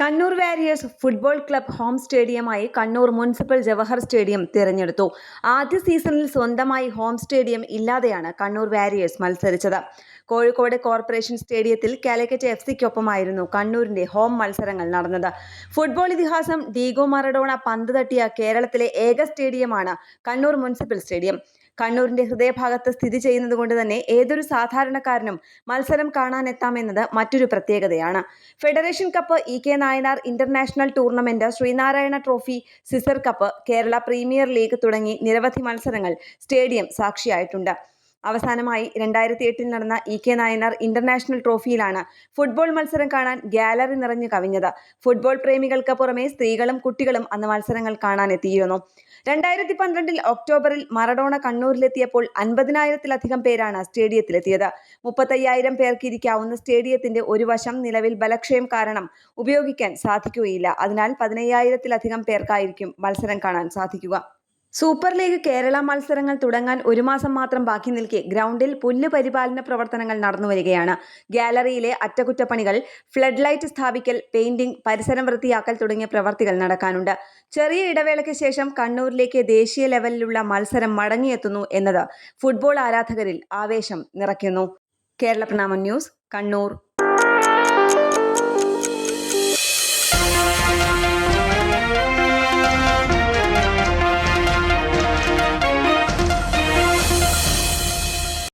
Kannur warriors football club home സ്റ്റേഡിയമായി Kannur municipal Jawahar stadium തിരഞ്ഞെടുത്തു. ആദ്യ സീസണിൽ സ്വന്തമായി ഹോം സ്റ്റേഡിയം ഇല്ലാതെയാണ് കണ്ണൂർ വാരിയേഴ്സ് മത്സരിച്ചത്. കോഴിക്കോട് കോർപ്പറേഷൻ സ്റ്റേഡിയത്തിൽ കാലിക്കറ്റ് എഫ് സിക്കൊപ്പമായിരുന്നു കണ്ണൂരിന്റെ ഹോം മത്സരങ്ങൾ നടന്നത്. ഫുട്ബോൾ ഇതിഹാസം ഡീഗോ മറഡോണ പന്ത് തട്ടിയ കേരളത്തിലെ ഏക സ്റ്റേഡിയമാണ് കണ്ണൂർ മുനിസിപ്പൽ സ്റ്റേഡിയം. കണ്ണൂരിന്റെ ഹൃദയഭാഗത്ത് സ്ഥിതി ചെയ്യുന്നതുകൊണ്ട് തന്നെ ഏതൊരു സാധാരണക്കാരനും മത്സരം കാണാനെത്താമെന്നത് മറ്റൊരു പ്രത്യേകതയാണ്. Federation cup E K Nayanar international tournament Sreenarayana trophy scissors cup Kerala premier league തുടങ്ങി നിരവധി മത്സരങ്ങൾ സ്റ്റേഡിയം സാക്ഷിയായിട്ടുണ്ട്. അവസാനമായി രണ്ടായിരത്തി എട്ടിൽ നടന്ന ഇ കെ നായനാർ ഇന്റർനാഷണൽ ട്രോഫിയിലാണ് ഫുട്ബോൾ മത്സരം കാണാൻ ഗാലറി നിറഞ്ഞു കവിഞ്ഞത്. ഫുട്ബോൾ പ്രേമികൾക്ക് പുറമെ സ്ത്രീകളും കുട്ടികളും അന്ന് മത്സരങ്ങൾ കാണാനെത്തിയിരുന്നു. രണ്ടായിരത്തി പന്ത്രണ്ടിൽ ഒക്ടോബറിൽ മറഡോണ കണ്ണൂരിലെത്തിയപ്പോൾ അൻപതിനായിരത്തിലധികം പേരാണ് സ്റ്റേഡിയത്തിലെത്തിയത്. മുപ്പത്തയ്യായിരം പേർക്ക് ഇരിക്കാവുന്ന സ്റ്റേഡിയത്തിന്റെ ഒരു വശം നിലവിൽ ബലക്ഷയം കാരണം ഉപയോഗിക്കാൻ സാധിക്കുകയില്ല. അതിനാൽ പതിനയ്യായിരത്തിലധികം പേർക്കായിരിക്കും മത്സരം കാണാൻ സാധിക്കുക. സൂപ്പർ ലീഗ് കേരള മത്സരങ്ങൾ തുടങ്ങാൻ ഒരു മാസം മാത്രം ബാക്കി നിൽക്കെ ഗ്രൗണ്ടിൽ പുല്ല് പരിപാലന പ്രവർത്തനങ്ങൾ നടന്നുവരികയാണ് ഗാലറിയിലെ അറ്റകുറ്റപ്പണികൾ ഫ്ലഡ് ലൈറ്റ് സ്ഥാപിക്കൽ പെയിന്റിംഗ് പരിസരം വൃത്തിയാക്കൽ തുടങ്ങിയ പ്രവർത്തികൾ നടക്കാനുണ്ട്. ചെറിയ ഇടവേളയ്ക്ക് ശേഷം കണ്ണൂരിലേക്ക് ദേശീയ ലെവലിലുള്ള മത്സരം മടങ്ങിയെത്തുന്നു എന്നത് ഫുട്ബോൾ ആരാധകരിൽ ആവേശം നിറയ്ക്കുന്നു. കേരള പ്രണാമം ന്യൂസ് കണ്ണൂർ.